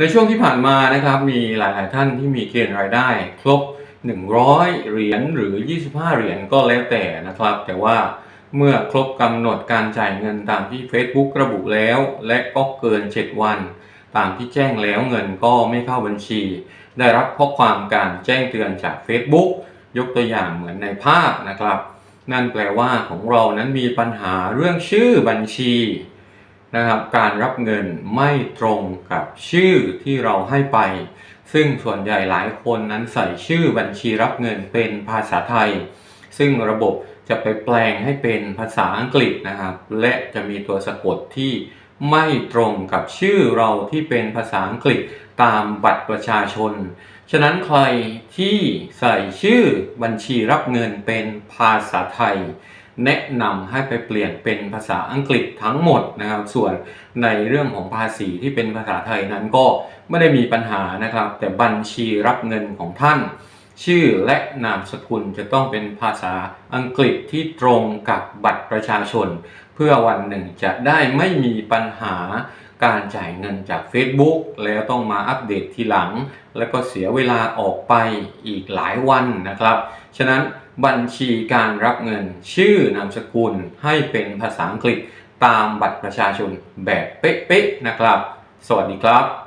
ในช่วงที่ผ่านมานะครับมีหลาย ๆ ท่านที่มีเกณฑ์รายได้ ครบ 100 เหรียญหรือ 25 เหรียญก็แล้วแต่นะครับ แต่ว่าเมื่อครบกำหนดการจ่ายเงินตามที่ Facebook ระบุแล้ว และก็เกิน 7 วัน ตามที่แจ้งแล้วเงินก็ไม่เข้าบัญชี ได้รับข้อความการแจ้งเตือนจาก Facebook ยกตัวอย่างเหมือนในภาพนะครับ นั่นแปลว่าของเรานั้นมีปัญหาเรื่องชื่อบัญชี นะครับการรับเงินไม่ตรงกับชื่อที่เราให้ไป ซึ่งส่วนใหญ่หลายคนนั้นใส่ชื่อบัญชีรับเงินเป็นภาษาไทย ซึ่งระบบจะไปแปลงให้เป็นภาษาอังกฤษนะครับ และจะมีตัวสะกดที่ไม่ตรงกับชื่อเราที่เป็นภาษาอังกฤษตามบัตรประชาชน ฉะนั้นใครที่ใส่ชื่อบัญชีรับเงินเป็นภาษาไทย แนะนำให้ไปเปลี่ยนเป็นภาษาอังกฤษทั้งหมดนะครับ ส่วนในเรื่องของภาษีที่เป็นภาษาไทยนั้นก็ไม่ได้มีปัญหานะครับ แต่บัญชีรับเงินของท่าน ชื่อและนามสกุลจะต้องเป็นภาษาอังกฤษที่ตรงกับบัตรประชาชน เพื่อวันหนึ่งจะได้ไม่มีปัญหา การจ่ายเงินจาก Facebook แล้วต้องมาอัปเดตทีหลัง แล้วก็เสียเวลาออกไปอีกหลายวันนะครับ ฉะนั้นบัญชีการรับเงินชื่อนามสกุลให้เป็นภาษาอังกฤษตามบัตรประชาชนแบบเป๊ะๆนะครับ สวัสดีครับ